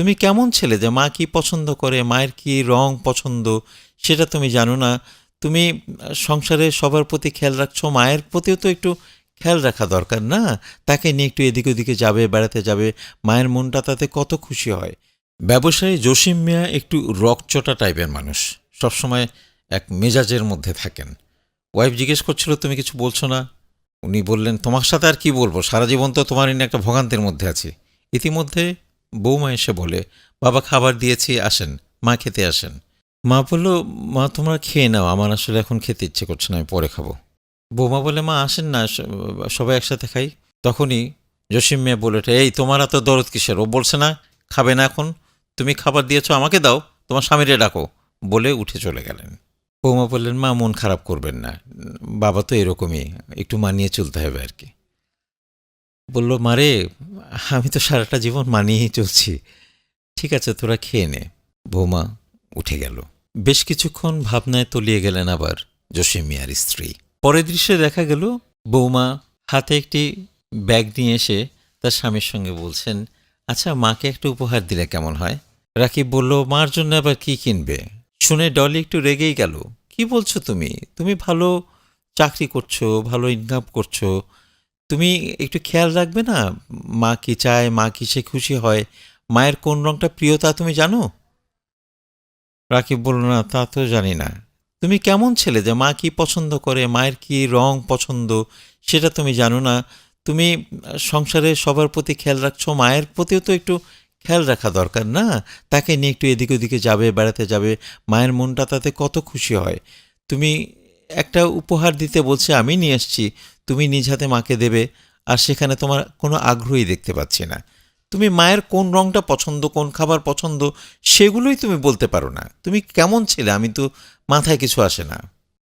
তুমি কেমন ছেলে যে মা কি পছন্দ করে, মায়ের কি রং পছন্দ, সেটা তুমি জানো না। তুমি সংসারে সবার প্রতি খেয়াল রাখছো, মায়ের প্রতিও তো একটু খেয়াল রাখা দরকার না? তাকে নিয়ে একটু এদিক ওদিকে যাবে, বেড়াতে যাবে, মায়ের মনটা তাতে কত খুশি হয়। ব্যবসায়ী জসিম মিয়া একটু রকচটা টাইপের মানুষ, সবসময় এক মেজাজের মধ্যে থাকেন। ওয়াইফ জিজ্ঞেস করছিল, তুমি কিছু বলছো না? উনি বললেন, তোমার সাথে আর কি বলব? সারা জীবন তো তোমার একটা ভোগান্তির মধ্যে আছি। ইতিমধ্যে বৌমা এসে বলে, বাবা, খাবার দিয়েছি, আসেন, মা খেতে আসেন। মা বলল, মা, তোমরা খেয়ে নাও, আমার আসলে এখন খেতে ইচ্ছে করছে না, আমি পরে খাব। বৌমা বলে, মা, আসেন না সবাই একসাথে খাই। তখনই জসিম মেয়ে বলে এই, তোমার এত দরদ কিসের? ও বলছে না, খাবে না এখন, তুমি খাবার দিয়েছ, আমাকে দাও, তোমার স্বামীরে ডাকো, বলে উঠে চলে গেলেন। বৌমা বললেন, মা, মন খারাপ করবেন না, বাবা তো এরকমই, একটু মানিয়ে চলতে হবে আর কি। বলল, মারে, আমি তো সারাটা জীবন মানিয়েই চলছি। ঠিক আছে, তোরা খেয়ে নে। বৌমা উঠে গেল। বেশ কিছুক্ষণ ভাবনায় তলিয়ে গেলেন আবার জসিম মিয়ার স্ত্রী। পরের দৃশ্যে দেখা গেল, বৌমা হাতে একটি ব্যাগ নিয়ে এসে তার স্বামীর সঙ্গে বলছেন আচ্ছা মাকে একটা উপহার দিলে কেমন হয়? রাকিব বলল, মার জন্য আবার কি কিনবে? শুনে ডলি একটু রেগেই গেল, কি বলছো তুমি? তুমি ভালো চাকরি করছ, ভালো ইনকাম করছ তুমি একটু খেয়াল রাখবে না, মা কি চায়, মা কিসে খুশি হয়, মায়ের কোন রংটা প্রিয় তা তুমি জানো? রাকিব বলল, না, তা তো জানি না। তুমি কেমন ছেলে যে মা কি পছন্দ করে, মায়ের কি রং পছন্দ, সেটা তুমি জানো না। তুমি সংসারে সবার প্রতি খেয়াল রাখছো, মায়ের প্রতিও তো একটু খেয়াল রাখা দরকার না। তাকে নিয়ে একটু এদিক ওদিকে যাবে, বেড়াতে যাবে, মায়ের মনটা তাতে কত খুশি হয়। তুমি একটা উপহার দিতে বলছে, আমি নিয়ে এসছি তুমি নিজ হাতে মাকে দেবে, আর সেখানে তোমার কোনো আগ্রহই দেখতে পাচ্ছি না। তুমি মায়ের কোন রংটা পছন্দ, কোন খাবার পছন্দ, সেগুলোই তুমি বলতে পারো না। তুমি কেমন ছিলে? আমি তো মাথায় কিছু আসে না।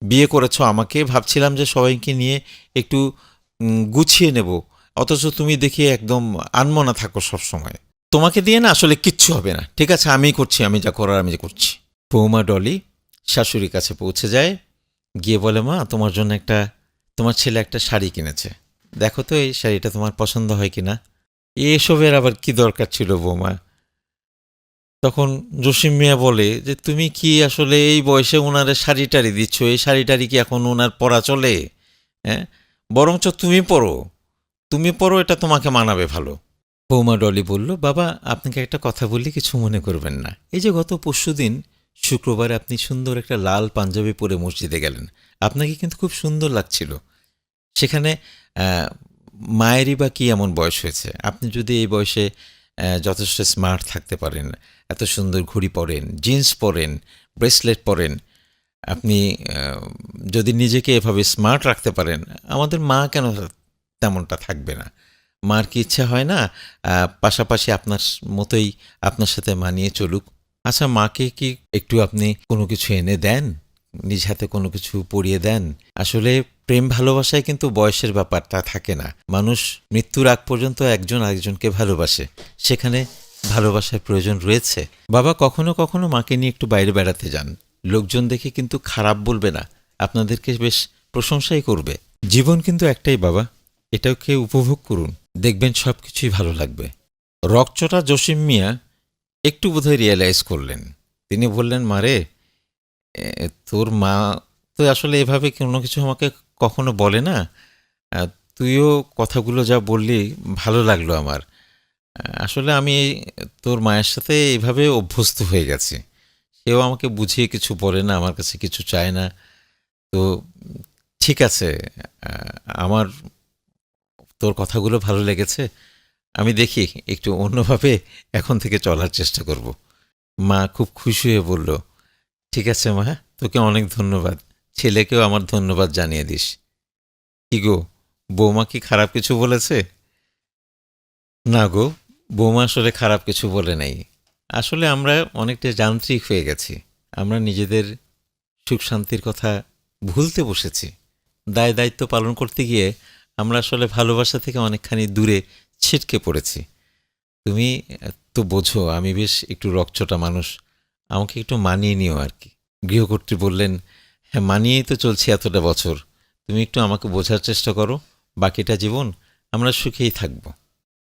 বিয়ে করেছ আমাকে, ভাবছিলাম যে সবাইকে নিয়ে একটু গুছিয়ে নেব। অথচ তুমি দেখি একদম আনমনা থাকো সব সময় তোমাকে দিয়ে না আসলে কিচ্ছু হবে না। ঠিক আছে, আমিই করছি, আমি যা করার আমি যা করছি। বৌমা ডলি, শাশুড়ির কাছে পৌঁছে যায়। গিয়ে বলে, মা, তোমার জন্য একটা, তোমার ছেলে একটা শাড়ি কিনেছে। দেখো তো এই শাড়িটা তোমার পছন্দ হয় কিনা এসবের আবার কি দরকার ছিল বৌমা? তখন জসিম মিয়া বলে, যে তুমি কি আসলে এই বয়সে ওনারে শাড়ি টাড়ি দিচ্ছ? এই শাড়ি টাড়ি কি এখন ওনার পরা চলে? হ্যাঁ? বরঞ্চ তুমি পরো। তুমি পরো, এটা তোমাকে মানাবে ভালো। বৌমা ডলি বলল, বাবা, আপনাকে একটা কথা বললে কিছু মনে করবেন না। এই যে গত পরশুদিন শুক্রবারে আপনি সুন্দর একটা লাল পাঞ্জাবি পরে মসজিদে গেলেন। আপনাকে কিন্তু খুব সুন্দর লাগছিল। সেখানে মায়েরই বা কি এমন বয়স হয়েছে? আপনি যদি এই বয়সে যথেষ্ট স্মার্ট থাকতে পারেন, এত সুন্দর ঘড়ি পরেন, জিন্স পরেন, ব্রেসলেট পরেন, আপনি যদি নিজেকে এভাবে স্মার্ট রাখতে পারেন, আমাদের মা কেন তেমনটা থাকবে না? মার কি ইচ্ছা হয় না? পাশাপাশি আপনার মতোই আপনার সাথে মানিয়ে চলুক। আচ্ছা মাকে কি একটু আপনি কোনো কিছু এনে দেন? নিজ হাতে কোনো কিছু পড়িয়ে দেন? আসলে প্রেম ভালোবাসায় কিন্তু বয়সের ব্যাপারটা থাকে না। মানুষ মৃত্যুর আগ পর্যন্ত একজন আরেকজনকে ভালোবাসে। সেখানে ভালোবাসার প্রয়োজন রয়েছে। বাবা কখনো কখনো মাকে নিয়ে একটু বাইরে বেড়াতে যান। লোকজন দেখে কিন্তু খারাপ বলবে না। আপনাদেরকে বেশ প্রশংসাই করবে। জীবন কিন্তু একটাই বাবা। এটাকে উপভোগ করুন। দেখবেন সব কিছুই ভালো লাগবে। রকচটা জসিম মিয়া একটু বোধহয় রিয়েলাইজ করলেন। তিনি বললেন মারে তোর মা তো আসলে এভাবে কোনো কিছু আমাকে কখনো বলে না। তুইও কথাগুলো যা বললি ভালো লাগল আমার। আসলে আমি তোর মায়ের সাথে এইভাবে অভ্যস্ত হয়ে গেছি। সেও আমাকে বুঝিয়ে কিছু বলে না, আমার কাছে কিছু চায় না। তো ঠিক আছে আমার তোর কথাগুলো ভালো লেগেছে। আমি দেখি একটু অন্যভাবে এখন থেকে চলার চেষ্টা করব। মা খুব খুশি হয়ে বলল, ঠিক আছে মা, তোকে অনেক ধন্যবাদ। ছেলেকেও আমার ধন্যবাদ জানিয়ে দিস। কি গো, বৌমা কি খারাপ কিছু বলেছে? না গো, বৌমা আসলে খারাপ কিছু বলে নাই। আসলে আমরা অনেকটা যান্ত্রিক হয়ে গেছি। আমরা নিজেদের সুখ শান্তির কথা ভুলতে বসেছি। দায় দায়িত্ব পালন করতে গিয়ে আমরা আসলে ভালোবাসা থেকে অনেকখানি দূরে ছিটকে পড়েছি। তুমি তো বোঝো, আমি বেশ একটু রকচটা মানুষ। আমাকে একটু মানিয়ে নিও আর কি। গৃহকর্ত্রী বললেন হ্যাঁ মানিয়েই তো চলছি এতটা বছর। তুমি একটু আমাকে বোঝার চেষ্টা করো, বাকিটা জীবন আমরা সুখেই থাকব।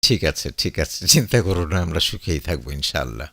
ঠিক আছে ঠিক আছে, চিন্তা করো না, আমরা সুখেই থাকব ইনশাআল্লাহ।